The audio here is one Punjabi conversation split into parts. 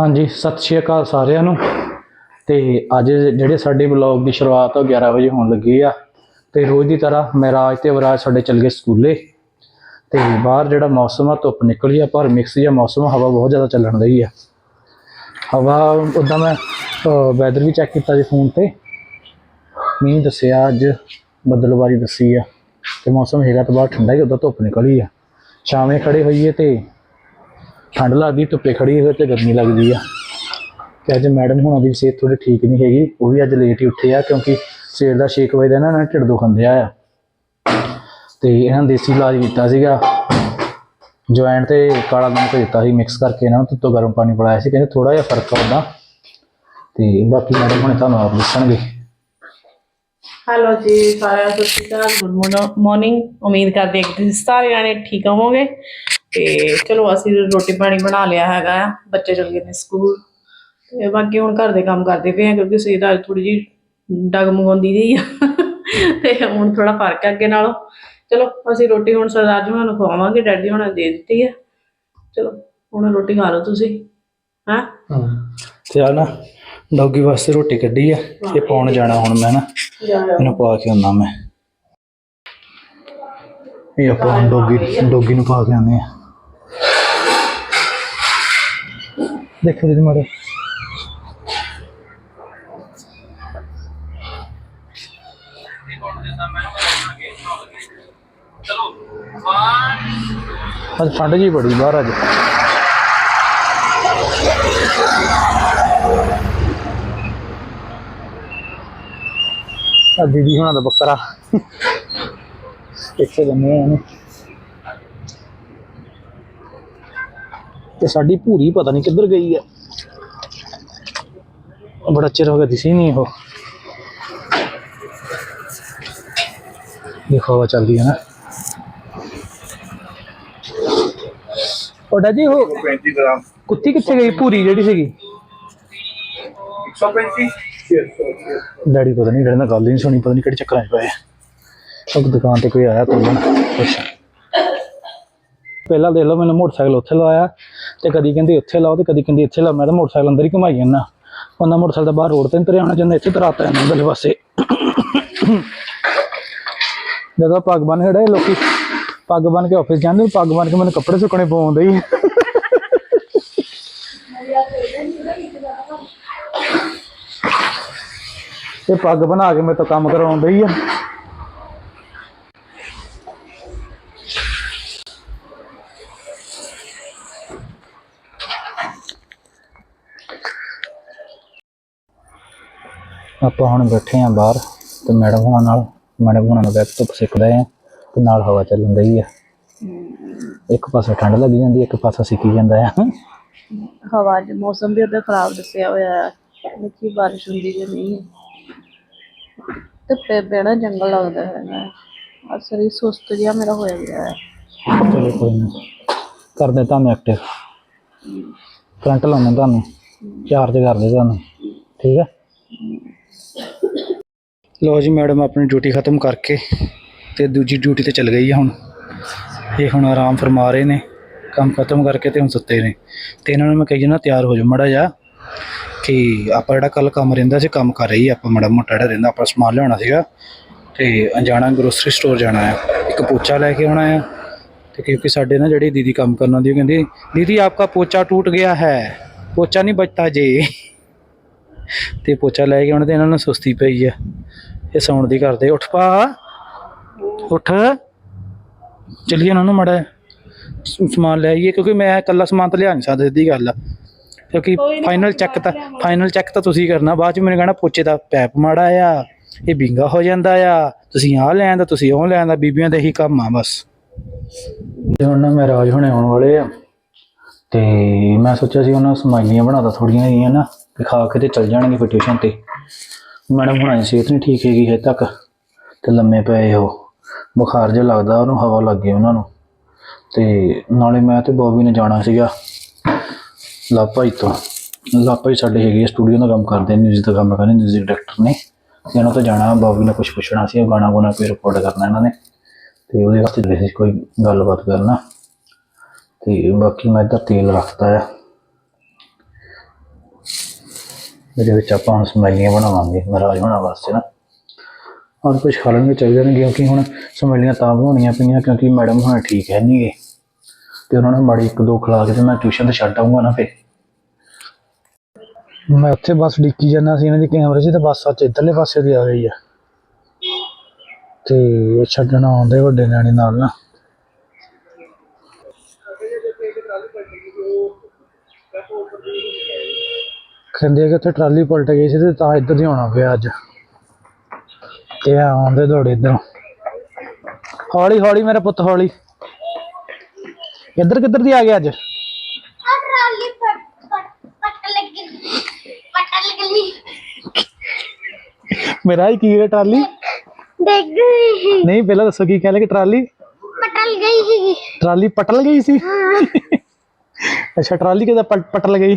ਹਾਂਜੀ, ਸਤਿ ਸ਼੍ਰੀ ਅਕਾਲ ਸਾਰਿਆਂ ਨੂੰ। ਤੇ ਅੱਜ ਜਿਹੜੇ ਸਾਡੇ ਵਲੌਗ ਦੀ ਸ਼ੁਰੂਆਤ ਉਹ 11 ਵਜੇ ਹੋਣ ਲੱਗੀ ਆ। ਤੇ ਰੋਜ਼ ਦੀ ਤਰ੍ਹਾਂ ਮਹਿਰਾਜ ਰਾਜ ਤੇ ਵਰਾਜ ਸਾਡੇ ਚੱਲ ਗਏ ਸਕੂਲੇ। ਤੇ ਬਾਹਰ ਜਿਹੜਾ ਮੌਸਮ ਆ, ਧੁੱਪ ਨਿਕਲੀ ਆ, ਪਰ ਮਿਕਸ ਜਿਹਾ ਮੌਸਮ ਹਵਾ ਬਹੁਤ ਜ਼ਿਆਦਾ ਚੱਲਣ ਰਹੀ ਆ। ਹਵਾ, ਉਦਾਂ ਮੈਂ ਵੈਦਰ ਵੀ ਚੈੱਕ ਕੀਤਾ ਜੀ ਫੋਨ ਤੇ। ਮੀਂਹ ਦੱਸਿਆ ਅੱਜ ਬੱਦਲਵਾਰੀ ਦੱਸੀ ਆ। ਤੇ ਮੌਸਮ ਹੈਗਾ ਤਾਂ ਬਾਹਰ ਠੰਡਾ ਹੀ, ਉਦਾਂ ਧੁੱਪ ਨਿਕਲੀ ਆ। ਛਾਵੇਂ ਖੜੇ ਹੋਈਏ ਤੇ ਠੰਡ ਲੱਗਦੀ, ਧੁੱਪੇ ਖੜੀ ਹੋਏ ਤੇ ਗਰਮੀ ਲੱਗਦੀ ਆ। ਤੇ ਅੱਜ ਮੈਡਮ ਹੁਣਾਂ ਦੀ ਸਿਹਤ ਥੋੜੀ ਠੀਕ ਨਹੀਂ ਹੈਗੀ। ਉਹ ਵੀ ਅੱਜ ਲੇਟ ਹੀ ਉੱਠੇ ਆ, ਕਿਉਂਕਿ ਸਵੇਰ ਦਾ 6 ਵਜੇ ਦਾ ਨਾ ਢਿੱਡ ਦੁਖੰਦਿਆ ਆ। ਤੇ ਇਹਨਾਂ ਦੇਸੀ ਇਲਾਜ ਕੀਤਾ ਸੀਗਾ। ਜੁਆਇਨ ਤੇ ਕਾਲਾ ਨਮਕ ਦਿੱਤਾ ਸੀ ਮਿਕਸ ਕਰਕੇ ਇਹਨਾਂ ਨੂੰ ਧੁੱਤੋਂ ਗਰਮ ਪਾਣੀ ਪਿਲਾਇਆ ਸੀ। ਕਹਿੰਦੇ ਥੋੜਾ ਜਿਹਾ ਫ਼ਰਕ ਆ ਤੇ ਬਾਕੀ ਮੈਡਮ ਹੁਣੇ ਤੁਹਾਨੂੰ ਆਪ ਦੱਸਣਗੇ। ਹੈਲੋ ਜੀ, ਸਾਰਿਆਂ ਨੂੰ ਸਤਿ ਸ਼੍ਰੀ ਅਕਾਲ। ਗੁੱਡ ਮਾਰਨਿੰਗ ਉਮੀਦ ਕਰਦੇ ਹਾਂ ਕਿ ਤੁਸੀਂ ਸਾਰੇ ਜਾਣੇ ਠੀਕ ਹੋਵੋਗੇ। ਤੇ ਚਲੋ ਅਸੀਂ ਰੋਟੀ ਪਾਣੀ ਬਣਾ ਲਿਆ ਹੈਗਾ ਆ, ਬੱਚੇ ਚਲ ਗਏ ਨੇ ਸਕੂਲ। ਤੇ ਬਾਕੀ ਹੁਣ ਘਰ ਦੇ ਕੰਮ ਕਰਦੇ ਪਏ ਆ ਕਿਉਂਕਿ ਸਿਹਤ ਅੱਜ ਥੋੜੀ ਜੀ ਡਗਮਗਾਉਂਦੀ ਜਿਹੀ ਆ। ਤੇ ਹੁਣ ਥੋੜਾ ਫ਼ਰਕ ਹੈ ਅੱਗੇ ਨਾਲੋਂ। ਚਲੋ ਅਸੀਂ ਰੋਟੀ ਹੁਣ ਸਰਦਾਰ ਜੀ ਨੂੰ ਖਵਾਵਾਂਗੇ, ਡੈਡੀ ਹੁਣਾਂ ਦੇ ਦਿੱਤੀ ਆ। ਚਲੋ ਹੁਣ ਰੋਟੀ ਖਾ ਲਓ ਤੁਸੀਂ, ਹਾਂ? ਤੇ ਆ ਨਾ ਡੌਗੀ ਵਾਸਤੇ ਰੋਟੀ ਕੱਢੀ ਆ, ਇਹ ਪਾਉਣ ਜਾਣਾ ਹੁਣ ਮੈਂ ਨਾ। ਇਹਨੂੰ ਪਾ ਕੇ ਆਉਣਾ ਮੈਂ। ਇਹ ਆਪਾਂ ਹੁਣ ਡੌਗੀ ਡੌਗੀ ਨੂੰ ਪਾ ਕੇ ਆਉਂਦੇ ਆ। ਦੇਖੋ ਜੀ ਮਾਰੇ ਅੱਜ ਠੰਡ ਜੀ ਬੜੀ ਬਾਹਰ ਅੱਜ। ਆ ਦੀਦੀ ਹੁਣਾਂ ਦਾ ਬੱਕਰਾ। ਇੱਥੇ ਬੰਨੇ ਆ ਨੇ ਤੇ ਸਾਡੀ ਭੂਰੀ ਪਤਾ ਨਹੀਂ ਕਿੱਧਰ ਗਈ ਹੈ ਬੜਾ ਚਿਰ ਹੋ ਗਿਆ ਦਿਸੀ ਨਹੀਂ ਉਹ ਦੇਖੋ ਹਵਾ ਚੱਲਦੀ ਹੈ ਨਾ ਉਹਦਾ ਜੀ ਉਹ 35 ਗ੍ਰਾਮ ਕੁੱਤੀ ਕਿੱਥੇ ਗਈ ਪੂਰੀ ਜਿਹੜੀ ਸੀਗੀ 135 ਡੈਡੀ ਪਤਾ ਨਹੀਂ ਡੈਡੀ ਨਾਲ ਗੱਲ ਹੀ ਨਹੀਂ ਸੁਣੀ ਪਤਾ ਨਹੀਂ ਕਿਹੜੇ ਚੱਕਰਾਂ 'ਚ ਪਏ ਆ ਉਹ ਦੁਕਾਨ ਤੇ ਕੋਈ ਆਇਆ ਕੋਲ ਕੁਛ ਪਹਿਲਾਂ ਦੇਖ ਲਓ ਮੈਨੂੰ ਮੋਟਰਸਾਈਕਲ ਉੱਥੇ ਲਾਇਆ ਤੇ ਕਦੀ ਕਹਿੰਦੀ ਉੱਥੇ ਲਾਓ ਤੇ ਕਦੀ ਕਹਿੰਦੀ ਇੱਥੇ ਲਾ ਮੈਂ ਤਾਂ ਮੋਟਰਸਾਈਕਲ ਅੰਦਰ ਹੀ ਘੁਮਾਈ ਜਾਂਦਾ। ਉਹਨਾਂ ਮੋਟਰਸਾਈਕਲ ਦਾ ਬਾਹਰ ਰੋਡ ਤੇ ਨੀ ਹੋਣਾ ਜਾਂਦਾ ਇੱਥੇ ਤਰਾਤਾ ਜਾਂਦਾ ਅੰਦਰਲੇ ਪਾਸੇ। ਜਦੋਂ ਪੱਗ ਬੰਨ ਖੜੇ ਲੋਕੀ, ਪੱਗ ਬੰਨ ਕੇ ਆਫਿਸ ਜਾਂਦੇ, ਪੱਗ ਬੰਨ ਕੇ ਮੈਨੂੰ ਕੱਪੜੇ ਸੁੱਕਣੇ ਪਾਉਂਦੇ ਹੀ। ਤੇ ਪੱਗ ਬਣਾ ਕੇ ਮੇਰੇ ਤੋਂ ਕੰਮ ਕਰਾਉਂਦੇ ਹੀ ਆ। ਆਪਾਂ ਹੁਣ ਬੈਠੇ ਆ ਬਾਹਰ ਤੇ ਮੈਡਮ ਹੁਣਾਂ ਨਾਲ ਮੈਡਮ ਹੁਣਾਂ ਨਾਲ ਬੈਠ ਧੁੱਪ ਸਿੱਕਦੇ ਆ ਤੇ ਨਾਲ ਹਵਾ ਚੱਲਣ ਰਹੀ ਆ। ਇੱਕ ਪਾਸੇ ਠੰਡ ਲੱਗੀ ਜਾਂਦੀ ਇੱਕ ਪਾਸਾ ਸਿੱਕੀ ਜਾਂਦਾ ਆ। ਹਵਾ ਅੱਜ ਮੌਸਮ ਵੀ ਉਹਦਾ ਖਰਾਬ ਦੱਸਿਆ ਹੋਇਆ ਹੈ ਦੇਖੀ ਬਾਰਿਸ਼ ਹੁੰਦੀ ਜੇ ਨਹੀਂ। ਧੁੱਪੇ ਬਹਿਣਾ ਜੰਗਲ ਲੱਗਦਾ ਹੈ ਆ। ਸਰੀਰ ਸੁਸਤ ਜਿਹਾ ਮੇਰਾ ਹੋਇਆ ਗਿਆ ਹੈ ਚਲੋ ਕੋਈ ਨਾ। ਕਰਦੇ ਤੁਹਾਨੂੰ ਐਕਟਿਵ ਕਰੰਟ ਲਾਉਣਾ ਤੁਹਾਨੂੰ। ਚਾਰਜ ਕਰਦੇ ਤੁਹਾਨੂੰ। ਠੀਕ ਹੈ। ਲੋ ਜੀ ਮੈਡਮ, ਆਪਣੀ ਡਿਊਟੀ ਖਤਮ ਕਰਕੇ ਤੇ ਦੂਜੀ ਡਿਊਟੀ ਤੇ ਚਲ ਗਈ ਆ ਹੁਣ। ਇਹ ਹੁਣ ਆਰਾਮ ਫਰਮਾ ਰਹੇ ਨੇ, ਕੰਮ ਖਤਮ ਕਰਕੇ ਤੇ ਹੁਣ ਸੁੱਤੇ ਨੇ। ਤੇ ਇਹਨਾਂ ਨੂੰ ਮੈਂ ਕਹੀ ਜਨਾ ਤਿਆਰ ਹੋ ਜਾ ਮੜਾ ਜਾ ਕਿ ਆਪਾਂ ਜਿਹੜਾ ਕੱਲ ਕੰਮ ਰਹਿੰਦਾ ਸੀ, ਕੰਮ ਕਰ ਰਹੀ ਆਪਾਂ ਮੜਾ ਮੋਟਾ ਜਿਹੜਾ ਰਹਿੰਦਾ, ਆਪਾਂ ਸਮਾਨ ਲਿਆਉਣਾ ਸੀਗਾ। ਤੇ ਜਾਣਾ ਗਰੋਸਰੀ ਸਟੋਰ ਜਾਣਾ ਆ। ਇੱਕ ਪੋਚਾ ਲੈ ਕੇ ਆਉਣਾ ਆ। ਤੇ ਕਿਉਂਕਿ ਸਾਡੇ ਨਾ ਜਿਹੜੀ ਦੀਦੀ ਕੰਮ ਕਰਨ ਆਉਂਦੀ ਉਹ ਕਹਿੰਦੀ, ਦੀਦੀ, ਆਪਕਾ ਪੋਚਾ ਟੂਟ ਗਿਆ ਹੈ। ਪੋਚਾ ਨਹੀਂ ਬਚਤਾ ਜੇ। ਤੇ ਪੋਚਾ ਲੈ ਕੇ ਆਉਣਾ ਤੇ ਇਹਨਾਂ ਨੂੰ ਸੁਸਤੀ ਪਈ ਆ। ਇਹ ਸੌਣ ਦੀ ਕਰਦੇ। ਉੱਠ ਪਾ। ਉੱਠ। ਚੱਲੀਏ ਉਹਨਾਂ ਨੂੰ ਮੜਾ ਸਮਾਨ ਲੈ ਆਈਏ ਕਿਉਂਕਿ ਮੈਂ ਇਕੱਲਾ ਸਮਾਨ ਤਾਂ ਲਿਆ ਨਹੀਂ ਸਕਦਾ ਸਿੱਧੀ ਗੱਲ ਆ। ਕਿਉਂਕਿ ਫਾਈਨਲ ਚੈੱਕ ਤਾਂ ਫਾਈਨਲ ਚੈੱਕ ਤਾਂ ਤੁਸੀਂ ਕਰਨਾ। ਬਾਅਦ ਚ ਮੈਨੂੰ ਕਹਿਣਾ ਪੋਚੇ ਦਾ ਪੈਪ ਮਾੜਾ ਆ ਇਹ ਵਿੰਗਾ ਹੋ ਜਾਂਦਾ ਆ। ਤੁਸੀਂ ਆਹ ਲੈ ਆਂਦਾ ਤੁਸੀਂ ਉਹ ਲੈ ਆਂਦਾ ਬੀਬੀਆਂ ਦਾ ਇਹੀ ਕੰਮ ਆ ਬਸ। ਤੇ ਹੁਣ ਨਾ ਮੈਂ ਰਾਜ ਹੁਣੇ ਆਉਣ ਵਾਲੇ ਆ। ਤੇ ਮੈਂ ਸੋਚਿਆ ਸੀ ਉਹਨਾਂ ਨੂੰ ਸਮਾਈਲੀਆਂ ਬਣਾਦਾ ਥੋੜੀਆਂ ਜਿਹੀਆਂ ਨਾ ਤੇ ਖਾ ਕੇ ਤੇ ਚੱਲ ਜਾਣਗੇ ਫਿਰ ਟਿਊਸ਼ਨ ਤੇ। ਮੈਡਮ ਹੁਣਾਂ ਦੀ ਸਿਹਤ ਨਹੀਂ ਠੀਕ ਹੈਗੀ ਹਜੇ ਤੱਕ ਤੇ ਲੰਮੇ ਪਏ ਉਹ। ਬੁਖਾਰ ਜਿਹਾ ਲੱਗਦਾ, ਉਹਨੂੰ ਹਵਾ ਲੱਗ ਗਈ ਉਹਨਾਂ ਨੂੰ। ਤੇ ਨਾਲੇ ਮੈਂ ਤੇ ਬੋਬੀ ਨੇ ਜਾਣਾ ਸੀਗਾ ਲਾਪਾਈ ਤੋਂ। ਲਾਪਾਈ ਸਾਡੇ ਹੈਗੇ ਆ ਸਟੂਡੀਓ ਦਾ ਕੰਮ ਕਰਦੇ ਨੇ ਮਿਊਜ਼ਿਕ ਦਾ ਕੰਮ ਕਰਦੇ ਨੇ ਮਿਊਜ਼ਿਕ ਡਾਇਰੈਕਟਰ ਨੇ। ਤੇ ਉਹਨਾਂ ਤੋਂ ਜਾਣਾ, ਬੋਬੀ ਨੇ ਕੁਝ ਪੁੱਛਣਾ ਸੀ, ਉਹ ਗਾਣਾ ਗੁਣਾ ਕੋਈ ਰਿਕਾਰਡ ਕਰਨਾ ਇਹਨਾਂ ਨੇ। ਤੇ ਉਹਦੇ ਵਾਸਤੇ ਗਏ ਕੋਈ ਗੱਲਬਾਤ ਕਰਨਾ। ਤੇ ਬਾਕੀ ਮੈਂ ਇੱਧਰ ਤੇਲ ਰੱਖਤਾ ਆ। ਜਿਹਦੇ ਵਿੱਚ ਆਪਾਂ ਹੁਣ ਸਮੈਲੀਆਂ ਬਣਾਵਾਂਗੇ ਮਹਾਰਾਜ ਹੋਣਾ ਵਾਸਤੇ ਨਾ। ਔਰ ਕੁਝ ਖਾ ਲੈਣਗੇ ਚਾਹੀਦੇ ਨੇ ਕਿਉਂਕਿ ਹੁਣ ਸਮੈਲੀਆਂ ਤਾਂ ਬਣਾਉਣੀਆਂ ਪਈਆਂ, ਕਿਉਂਕਿ ਮੈਡਮ ਹੁਣ ਠੀਕ ਹੈ ਨਹੀਂਗੇ ਤੇ ਉਹਨਾਂ ਨੇ ਮਾੜੀ ਇੱਕ ਦੋ ਖਿਲਾ ਕੇ ਤੇ ਮੈਂ ਟਿਊਸ਼ਨ ਤੇ ਛੱਡ ਆਊਂਗਾ ਨਾ ਫਿਰ। ਮੈਂ ਉੱਥੇ ਬੱਸ ਡਿੱਕੀ ਜਾਂਦਾ ਸੀ, ਇਹਨਾਂ ਦੀ ਕੈਮਰੇ 'ਚ ਤੇ ਬੱਸ ਅੱਜ ਇੱਧਰਲੇ ਪਾਸੇ ਦੀ ਆ ਗਈ ਆ। ਤੇ ਇਹ ਛੱਡਣ ਆਉਂਦੇ ਵੱਡੇ ਨਿਆਣੇ ਨਾਲ ਨਾ। ਕਹਿੰਦੇ ਕਿ ਉੱਥੇ ਟਰਾਲੀ ਪਲਟ ਗਈ ਸੀ ਤੇ ਤਾਂ ਇੱਧਰ ਦੀ ਆਉਣਾ ਪਿਆ ਅੱਜ। ਤੇ ਆਉਂਦੇ ਦੌੜੇ ਇੱਧਰ। ਹੌਲੀ ਹੌਲੀ ਮੇਰਾ ਪੁੱਤ ਹੌਲੀ। ਇੱਧਰ ਕਿੱਧਰ ਦੀ ਆ ਗਿਆ ਅੱਜ? ਟਰਾਲੀ ਪਟ ਲੱਗੀ ਪਟ ਲੱਗੀ। ਮੇਰਾ ਹੀ ਕੀ ਹੈ ਟਰਾਲੀ? ਡਿੱਗ ਗਈ ਨਹੀਂ ਪਹਿਲਾਂ ਦੱਸੋ ਕੀ ਕਹਿੰਦੇ ਕਿ ਟਰਾਲੀ? ਪਟਲ ਗਈ ਸੀ। ਟਰਾਲੀ ਪਟਲ ਗਈ ਸੀ? ਅੱਛਾ ਟਰਾਲੀ ਕਿਦਾਂ ਪਟਲ ਗਈ?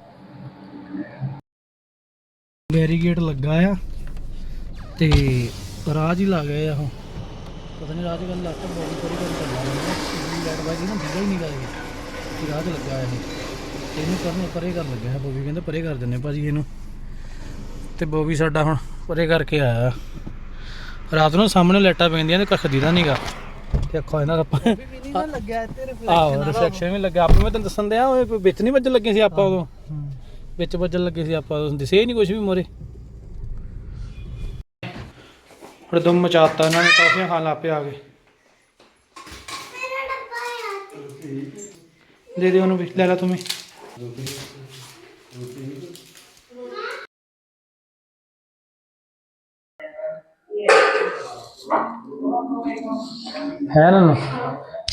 ਬੈਰੀਗੇਟ ਲੱਗਾ ਆ ਤੇ ਰਾਜ ਹੀ ਲੱਗ ਗਏ ਆ ਉਹ। ਪਤਾ ਨਹੀਂ ਰਾਜ ਗੱਲ ਲੱਗ ਬੋਲੀ ਕਰੀ ਗੱਲ ਚੱਲਣਾ ਹੈ ਲੈਟ ਬਾਜੀ ਨਾ ਦਿਖਦਾ ਹੀ ਨਹੀਂ ਗਾ ਇਹ। ਰਾਜ ਲੱਗਾ ਇਹ। ਇਹਨੂੰ ਕਰਨ ਪਰੇ ਕਰ ਲੱਗਿਆ ਬੋਬੀ। ਕਹਿੰਦਾ ਪਰੇ ਕਰ ਦਿੰਨੇ ਭਾਜੀ ਇਹਨੂੰ। ਤੇ ਬੋਬੀ ਸਾਡਾ ਹੁਣ ਪਰੇ ਕਰਕੇ ਆਇਆ। ਰਾਤ ਨੂੰ ਸਾਹਮਣੇ ਲਾਈਟਾਂ ਪੈਂਦੀਆਂ ਤੇ ਕੱਖ ਦੀਦਾ ਨਹੀਂਗਾ ਤੇ ਅੱਖਾਂ ਇਹਨਾਂ ਦਾ ਲੱਗਿਆ ਤੇ ਆਹੋ ਰਿਫਲੈਕਸ਼ਨ ਵੀ ਲੱਗਾ ਆਪੇ ਮੈਂ ਤੈਨੂੰ ਦੱਸਣ ਦਿਆ ਉਹ ਵਿੱਚ ਨਹੀਂ ਵੱਜਣ ਲੱਗੇ ਸੀ ਆਪਾਂ ਉਦੋਂ। ਵਿੱਚ ਵੱਜਣ ਲੱਗੇ ਸੀ ਆਪਾਂ ਉਦੋਂ ਦਿਸੇ ਹੀ ਨਹੀਂ ਕੁਝ ਵੀ ਮੋਰੇ। ਹੜਦਮ ਮਚਾਤਾ ਇਹਨਾਂ ਨੇ ਟੌਫੀਆਂ ਖਾਣ ਲੱਗ ਪਏ ਆ ਕੇ। ਦੇ ਦੇ ਉਹਨੂੰ ਵੀ ਲੈ ਲੈ ਤੂੰ ਵੀ। ਹੈ ਨਾ। ਮੈਂ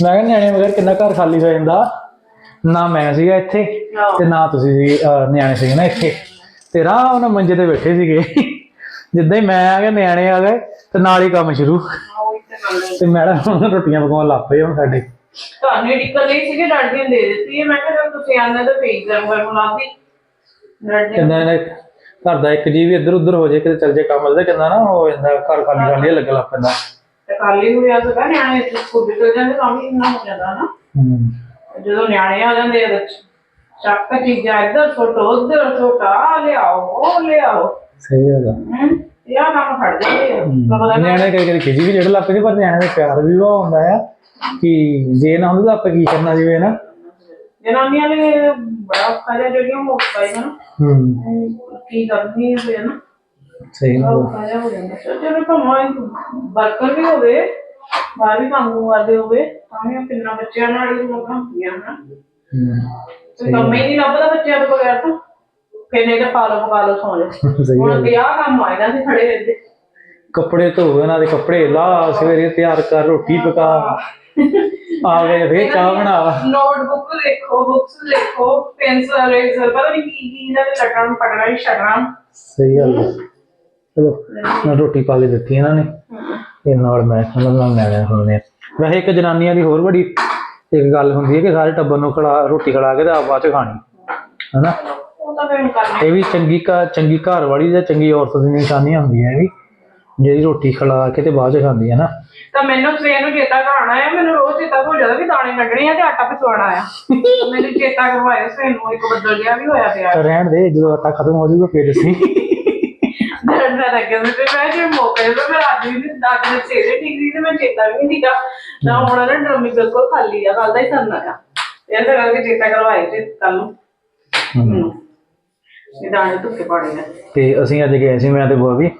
ਕਿਹਾ ਨਿਆਣੇ ਵਗੈਰ ਕਿੰਨਾ ਘਰ ਖਾਲੀ ਹੋ ਜਾਂਦਾ। ਨਾ ਮੈਂ ਸੀਗਾ ਇੱਥੇ ਤੇ ਨਾ ਤੁਸੀਂ ਸੀ ਨਿਆਣੇ ਸੀਗੇ ਨਾ ਇੱਥੇ। ਤੇ ਰਾਹ ਉਹਨਾਂ ਮੰਜੇ ਤੇ ਬੈਠੇ ਸੀਗੇ। ਜਿੱਦਾਂ ਹੀ ਮੈਂ ਆ ਗਿਆ ਨਿਆਣੇ ਆ ਗਏ ਤੇ ਨਾਲ ਹੀ ਕੰਮ ਸ਼ੁਰੂ। ਤੇ ਮੈਡਮ ਰੋਟੀਆਂ ਪਕਾਉਣ ਲੱਗ ਪਏ ਹੁਣ ਸਾਡੇ। ਤੁਹਾਨੂੰ ਸੀਗੇ? ਦੇ ਦਿੱਤੀ ਮੈਂ ਕਿਹਾ ਜਦ ਤੁਸੀਂ ਤਾਂ ਕਹਿੰਦਾ ਨੇ ਘਰ ਦਾ ਇੱਕ ਜੀ ਵੀ ਇੱਧਰ ਉੱਧਰ ਹੋ ਜੇ ਕਿਤੇ ਚੱਲ ਜੇ ਕੰਮ ਲੱਗਦਾ ਕਹਿੰਦਾ ਨਾ ਹੋ ਜਾਂਦਾ ਘਰ ਖਾਲੀ ਖਾਲੀ ਲੱਗਣ ਲੱਗ ਪੈਂਦਾ। ਤੇ ਖਾਲੀ ਹੋਇਆ ਸੀਗਾ ਨਿਆਣੇ ਸਕੂਲ ਚਲ ਜਾਂਦੇ ਤਾਂ ਵੀ ਇੰਨਾ ਹੋ ਜਾਂਦਾ ਨਾ। ਹੂੰ। ਜਦੋਂ ਨਿਆਣੇ ਆ ਜਾਂਦੇ ਆ ਚੱਕ ਚੀਜ਼ਾਂ ਇੱਧਰ ਸੁੱਟੋ ਉੱਧਰ ਸੁੱਟਾ ਲਿਆਓ ਉਹ ਲਿਆਓ। ਸਹੀ ਹੈਗਾ ਹਮ, ਇਹ ਆਹ ਕੰਮ ਫੜ ਜਾਂਦੇ ਆ। ਤਾਂ ਪਤਾ ਨੀ ਨਿਆਣੇ ਕਈ ਕਈ ਖਿਜੀ ਵੀ ਜਿਹੜੇ ਲੱਗ ਪੈਂਦੇ ਪਰ ਨਿਆਣੇ ਦਾ ਪਿਆਰ ਵੀ ਉਹ ਹੁੰਦਾ ਆ ਕਿ ਜੇ ਨਾ ਹੁੰਦਾ ਤਾਂ ਆਪਾਂ ਕੀ ਕਰਨਾ ਜਿਵੇਂ ਨਾ। ਜਨਾਨੀਆਂ ਨੇ ਬੜਾ ਔਖਾ ਜਿਹਾ ਜਿਹੜੀਆਂ ਮੁੱਕ ਪਾਈ ਨਾ। ਹੂੰ। ਹਮ, ਕੀ ਕਰਨੀ ਹੈ ਨਾ। ਸਹੀ ਗੱਲ ਆ। ਔਖਾ ਜਿਹਾ ਹੋ ਜਾਂਦਾ। ਚਲੋ ਭਾਵੇਂ ਵਰਕਰ ਵੀ ਹੋਵੇ ਬਾਹਰ ਵੀ ਕੰਮ ਕਰਦੇ ਹੋਵੇ ਤਾਂ ਵੀ ਕਿੰਨਾ ਬੱਚਿਆਂ ਨਾਲ ਹੀ ਲੋਕਾਂ ਹੁੰਦੀਆਂ ਨਾ ਹੂੰ ਕੋਈ ਕੰਮ ਹੀ ਨਹੀਂ ਲੱਭਦਾ ਬੱਚਿਆਂ ਤੋਂ ਬਗੈਰ ਤਾਂ। ਕਿੰਨੇ ਤਾਂ ਪਾ ਲਓ ਪਕਾ ਲਓ ਸੌਂ ਜਾ ਸਹੀ ਹੁਣ ਗੱਲ। ਤੇ ਆਹ ਕੰਮ ਆ ਇਹਨਾਂ ਦੇ ਖੜੇ ਰਹਿੰਦੇ। ਕੱਪੜੇ ਧੋ ਇਹਨਾਂ ਦੇ ਕੱਪੜੇ ਲਾ ਸਵੇਰੇ ਤਿਆਰ ਕਰ ਰੋਟੀ ਪਕਾ। ਆ ਗਏ ਫੇਰ ਚਾਹ ਬਣਾ। ਨੋਟਬੁੱਕ ਦੇਖੋ ਬੁੱਕਸ ਦੇਖੋ ਪੈਨਸਲ ਰੇਜ਼ਰ ਪਤਾ ਨਹੀਂ ਕੀ ਕੀ ਇਹਨਾਂ ਦੇ ਲੱਟਾਂ ਨੂੰ ਪਕੜਨਾ ਹੀ ਸਹੀ ਗੱਲ। ਆ। ਚਲੋ ਰੋਟੀ ਪਾ ਕੇ ਦਿੱਤੀ ਇਹਨਾਂ ਨੇ। ਤੇ ਨਾਲ ਮੈਂ ਉਹਨਾਂ ਨਾਲ ਲੈਣਾ ਹੁੰਦੇ ਆ ਵੈਸੇ ਇੱਕ ਜਨਾਨੀਆਂ ਦੀ ਹੋਰ ਬੜੀ ਇੱਕ ਗੱਲ ਹੁੰਦੀ ਹੈ ਕਿ ਸਾਰੇ ਟੱਬਰ ਨੂੰ ਖੜਾ ਰੋਟੀ ਖੜਾ ਕੇ ਤੇ ਆਪ ਬਾਅਦ ਚ ਖਾਣੀ ਹੈਨਾ? ਇਹ ਵੀ ਚੰਗੀ ਘਰ ਚੰਗੀ ਘਰ ਵਾਲੀ ਜਾਂ ਚੰਗੀ ਔਰਤ ਦੀ ਨਿਸ਼ਾਨੀ ਹੁੰਦੀ ਹੈ ਇਹ ਵੀ ਜਿਹੜੀ ਰੋਟੀ ਖਿਲਾ ਕੇ ਤੇ ਬਾਅਦ ਚ ਖਾਂਦੀ ਹੈ ਨਾ। ਤਾਂ ਮੈਨੂੰ ਸਵੇਰ ਨੂੰ ਚੇਤਾ ਕਰਾਉਣਾ ਹੈ ਮੈਨੂੰ ਰੋਜ਼ ਚੇਤਾ ਭੁੱਲ ਜਾਂਦਾ ਵੀ ਦਾਣੇ ਕੱਢਣੇ ਆ ਤੇ ਆਟਾ ਪਿਸਵਾਉਣਾ ਆ। ਮੈਨੂੰ ਚੇਤਾ ਕਰਵਾਇਓ ਸਵੇਰ ਨੂੰ ਇੱਕ ਬੱਦਲ ਜਿਹਾ ਵੀ ਹੋਇਆ ਪਿਆ। ਰਹਿਣ ਦੇ ਜਦੋਂ ਆਟਾ ਖਤਮ ਹੋ ਜਾਊਗਾ ਫੇਰ ਅਸੀਂ ਡਰਨਾ ਲੱਗੇ ਮੈਂ ਮੈਂ ਜੇ ਮੌਕੇ ਤੇ ਮੈਂ ਅੱਜ ਵੀ ਦਾਦ ਦੇ ਸੇਰੇ ਠੀਕ ਸੀ ਤੇ ਮੈਂ ਚੇਤਾ ਵੀ ਨਹੀਂ ਦੀਗਾ ਨਾ ਹੁਣ ਨਾ ਡਰਮੀ ਬਿਲਕੁਲ ਖਾਲੀ ਆ ਕੱਲ ਦਾ ਹੀ ਕਰਨਾ ਆ। ਇਹ ਤਾਂ ਕਰਕੇ ਚੇਤਾ ਕਰਵਾਏ ਤੇ ਕੱਲ ਨੂੰ। ਮੈਨੂੰ ਇਹ ਦਾਣੇ ਧੁੱਪੇ ਪਾਣੇ ਨੇ ਤੇ ਅਸੀਂ ਅੱਜ ਗਏ ਸੀ ਮੈਂ ਤੇ ਬੋਬੀ।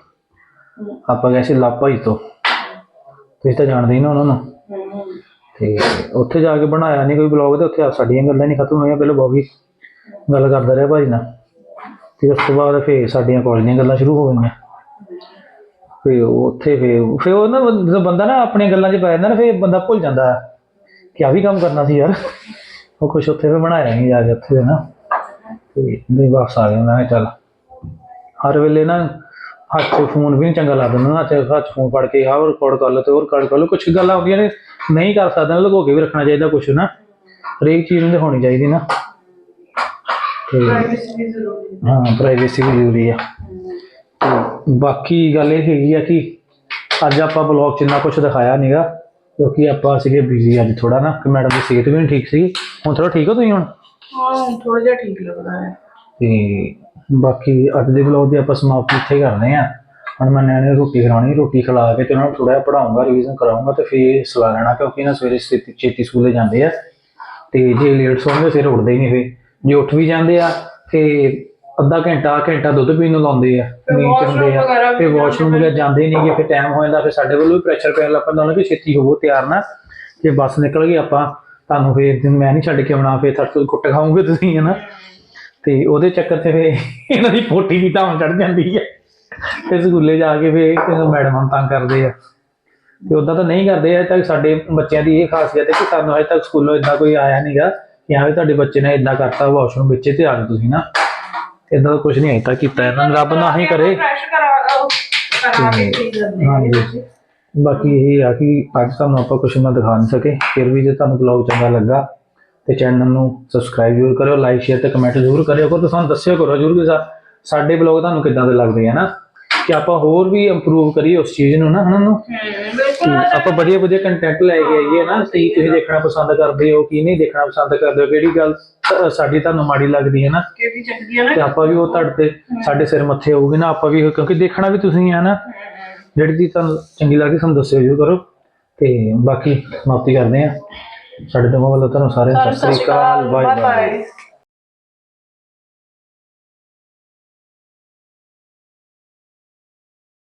ਆਪਾਂ ਗਏ ਸੀ ਲਾਪਾਈ ਤੋਂ। ਤੁਸੀਂ ਤਾਂ ਜਾਣਦੇ ਹੀ ਨਾ ਉਹਨਾਂ ਨੂੰ। ਤੇ ਉੱਥੇ ਜਾ ਕੇ ਬਣਾਇਆ ਨਹੀਂ ਕੋਈ ਬਲੌਗ ਤੇ ਉੱਥੇ ਆ ਸਾਡੀਆਂ ਗੱਲਾਂ ਨਹੀਂ ਖਤਮ ਹੋਈਆਂ ਪਹਿਲਾਂ ਬੋਬੀ ਗੱਲ ਕਰਦਾ ਰਿਹਾ ਭਾਜੀ ਨਾਲ। ਤੇ ਉਸ ਤੋਂ ਬਾਅਦ ਫੇਰ ਸਾਡੀਆਂ ਕਾਲਜ ਦੀਆਂ ਗੱਲਾਂ ਸ਼ੁਰੂ ਹੋ ਗਈਆਂ। ਫੇ ਉੱਥੇ ਫੇ ਫੇ ਉਹ ਨਾ ਜਦੋਂ ਬੰਦਾ ਨਾ ਆਪਣੀਆਂ ਗੱਲਾਂ 'ਚ ਪੈ ਜਾਂਦਾ ਨਾ ਫੇ ਬੰਦਾ ਭੁੱਲ ਜਾਂਦਾ ਕਿ ਆ ਵੀ ਕੰਮ ਕਰਨਾ ਸੀ ਯਾਰ। ਉਹ ਕੁਛ ਉੱਥੇ ਫੇ ਬਣਾਇਆ ਨਹੀਂ ਜਾ ਕੇ ਉੱਥੇ ਨਾ ਤੇ ਨਹੀਂ ਵਾਪਸ ਆ ਗਏ ਮੈਂ ਚੱਲ। ਹਰ ਵੇਲੇ ਨਾ ਹੱਥ 'ਚ ਫੋਨ ਵੀ ਨਹੀਂ ਚੰਗਾ ਲੱਗਦਾ ਨਾ ਹੱਥ 'ਚ, ਹੱਥ ਫੋਨ ਫੜ ਕੇ ਆਹ ਰਿਕਾਰਡ ਕਰ ਲਓ ਤੇ ਉਹ ਰਿਕਾਰਡ ਕਰ ਲਓ। ਕੁਝ ਗੱਲਾਂ ਹੁੰਦੀਆਂ ਨੇ, ਨਹੀਂ ਕਰ ਸਕਦਾ ਲੁਕੋ ਕੇ ਵੀ ਰੱਖਣਾ ਚਾਹੀਦਾ ਕੁਝ ਨਾ ਹਰੇਕ ਚੀਜ਼ ਨੂੰ ਹੋਣੀ ਚਾਹੀਦੀ ਨਾ। ਤੇ ਹਾਂ ਪ੍ਰਾਈਵੇਸੀ ਵੀ ਜ਼ਰੂਰੀ ਆ। ਤੇ ਬਾਕੀ ਗੱਲ ਇਹ ਹੈਗੀ ਆ ਕਿ ਅੱਜ ਆਪਾਂ ਬਲੌਗ 'ਚ ਇੰਨਾ ਕੁਝ ਦਿਖਾਇਆ ਨਹੀਂਗਾ ਕਿਉਂਕਿ ਆਪਾਂ ਸੀਗੇ ਬਿਜ਼ੀ ਅੱਜ ਥੋੜਾ ਨਾ ਕਿ ਮੈਡਮ ਦੀ ਸਿਹਤ ਵੀ ਨਹੀਂ ਠੀਕ ਸੀ ਹੁਣ ਥੋੜਾ ਠੀਕ ਹੋ ਤੁਸੀਂ ਹੁਣ? ਹਾਂ ਥੋੜਾ ਜਿਹਾ ਠੀਕ ਲੱਗਦਾ ਹੈ। ਤੇ ਬਾਕੀ ਅੱਜ ਦੇ ਵਲੌਗ ਦੀ ਆਪਾਂ ਸਮਾਪਤੀ ਇੱਥੇ ਕਰਦੇ ਆ ਹੁਣ ਮੈਂ ਨਿਆਣੇ ਨੂੰ ਰੋਟੀ ਖਿਲਾਉਣੀ ਰੋਟੀ ਖਿਲਾ ਕੇ ਤੇ ਉਹਨਾਂ ਨੂੰ ਥੋੜਾ ਜਿਹਾ ਪੜਾਉਂਗਾ ਰਿਵੀਜ਼ਨ ਕਰਾਉਂਗਾ ਤੇ ਫਿਰ ਸਵਾ ਲੈਣਾ ਕਿਉਂਕਿ ਨਾ ਸਵੇਰੇ ਛੇਤੀ ਛੇਤੀ ਸਕੂਲੇ ਜਾਂਦੇ ਆ। ਤੇ ਜੇ ਲੇਟ ਸੌਂਦੇ ਫਿਰ ਉੱਠਦੇ ਹੀ ਨਹੀਂ ਫਿਰ। ਜੇ ਉੱਠ ਵੀ ਜਾਂਦੇ ਆ ਤੇ ਅੱਧਾ ਘੰਟਾ ਘੰਟਾ ਦੁੱਧ ਪੀਣ ਨੂੰ ਲਾਉਂਦੇ ਆ ਨੀਂਦ ਚ ਹੁੰਦੇ washroom ਵਗੈਰਾ ਆ ਫਿਰ ਵਾਸ਼ਰੂਮ ਵਗੈਰਾ ਜਾਂਦੇ ਨਹੀਂ ਗੇ ਫਿਰ ਟਾਈਮ ਹੋ ਜਾਂਦਾ ਫਿਰ ਸਾਡੇ ਵੱਲੋਂ ਵੀ ਪ੍ਰੈਸ਼ਰ ਪੈਣ ਲੱਗ ਪੈਂਦਾ ਉਹਨਾਂ ਕਿ ਛੇਤੀ ਹੋਵੋ ਤਿਆਰ ਨਾ। ਜੇ ਬੱਸ ਨਿਕਲ ਗਈ ਆਪਾਂ ਤੁਹਾਨੂੰ ਫਿਰ ਦਿਨ ਮੈਂ ਨਹੀਂ ਛੱਡ ਕੇ ਆਉਣਾ ਫਿਰ ਤੋਂ ਕੁੱਟ ਖਾਓਗੇ ਤੁਸੀਂ ਹਨਾ। ਤੇ ਉਹਦੇ ਚੱਕਰ 'ਚ ਫੇ ਇਹਨਾਂ ਦੀ ਪੋਟੀ ਵੀ ਤਾਂ ਚੜ ਜਾਂਦੀ ਹੈ ਤੇ ਸਕੂਲੇ ਜਾ ਕੇ ਫੇ ਮੈਡਮਾਂ ਨੂੰ ਤੰਗ ਕਰਦੇ ਆ। ਤੇ ਉਦਾਂ ਤਾਂ ਨਹੀਂ ਕਰਦੇ ਅਜੇ ਤੱਕ ਸਾਡੇ ਬੱਚਿਆਂ ਦੀ ਇਹ ਖਾਸੀਅਤ ਹੈ ਕਿ ਸਾਨੂੰ ਅਜੇ ਤੱਕ ਸਕੂਲੋਂ ਇਦਾਂ ਕੋਈ ਆਇਆ ਨਹੀਂਗਾ ਕਿ ਹਾਂ ਵੀ ਤੁਹਾਡੇ ਬੱਚੇ ਨੇ ਇਦਾਂ ਕਰਤਾ ਵਾਸ਼ਰੂਮ ਵਿੱਚ ਤੇ ਆ ਜਾਓ ਤੁਸੀਂ ਨਾ। ਇਦਾਂ ਦਾ ਕੁਝ ਨਹੀਂ ਅਜੇ ਤੱਕ ਕੀਤਾ ਇਹਨਾਂ ਨੇ ਰੱਬ ਨਾ ਹੀ ਕਰੇ। ਹਾਂਜੀ। ਬਾਕੀ ਇਹ ਆ ਕਿ ਅੱਜ ਤੁਹਾਨੂੰ ਆਪਾਂ ਕੁਝ ਨਾ ਦਿਖਾ ਨਹੀਂ ਸਕੇ ਫਿਰ ਵੀ ਜੇ ਤੁਹਾਨੂੰ ਬਲੌਗ ਚੰਗਾ ਲੱਗਾ ਤੇ ਚੈਨਲ ਨੂੰ ਸਬਸਕ੍ਰਾਈਬ ਜ਼ਰੂਰ ਕਰਿਓ ਲਾਈਕ ਸ਼ੇਅਰ ਤੇ ਕਮੈਂਟ ਜ਼ਰੂਰ ਕਰਿਓ। ਕੋ ਸਾਨੂੰ ਦੱਸਿਓ ਕਰੋ ਜ਼ਰੂਰ ਕਿ ਸਾਡੇ ਬਲੌਗ ਤੁਹਾਨੂੰ ਕਿੱਦਾਂ ਦੇ ਲੱਗਦੇ ਆ ਨਾ। ਕਿ ਆਪਾਂ ਹੋਰ ਵੀ ਇੰਪਰੂਵ ਕਰੀਏ ਉਸ ਚੀਜ਼ ਨੂੰ ਨਾ ਹਨਾ ਨੂੰ? ਆਪਾਂ ਵਧੀਆ ਵਧੀਆ ਕੰਟੈਂਟ ਲੈ ਕੇ ਆਈਏ ਨਾ ਸਹੀ ਤੁਸੀਂ ਦੇਖਣਾ ਪਸੰਦ ਕਰਦੇ ਹੋ ਕੀ ਨਹੀਂ ਦੇਖਣਾ ਪਸੰਦ ਕਰਦੇ ਹੋ ਕਿਹੜੀ ਗੱਲ ਸਾਡੀ ਤੁਹਾਨੂੰ ਮਾੜੀ ਲੱਗਦੀ ਹੈ ਨਾ ਕਿਹੜੀ ਚੰਗੀ ਹੈ ਨਾ ਤੇ ਆਪਾਂ ਵੀ ਉਹ ਤੁਹਾਡੇ ਤੇ ਸਾਡੇ ਸਿਰ ਮੱਥੇ ਹੋਊਗੀ ਨਾ ਆਪਾਂ ਵੀ ਕਿਉਂਕਿ ਦੇਖਣਾ ਵੀ ਤੁਸੀਂ ਆ ਨਾ ਜਿਹੜੀ ਚੀਜ਼ ਤੁਹਾਨੂੰ ਚੰਗੀ ਲੱਗਦੀ ਸਾਨੂੰ ਦੱਸਿਓ ਜ਼ਰੂਰ ਕਰੋ ਤੇ ਬਾਕੀ ਸਮਾਪਤੀ ਕਰਦੇ ਆ ਸਾਡੇ ਤੋਂ ਵੱਲੋਂ ਤੁਹਾਨੂੰ ਸਾਰਿਆਂ ਨੂੰ ਸਤਿ ਸ੍ਰੀ ਅਕਾਲ ਬਾਏ ਬਾਏ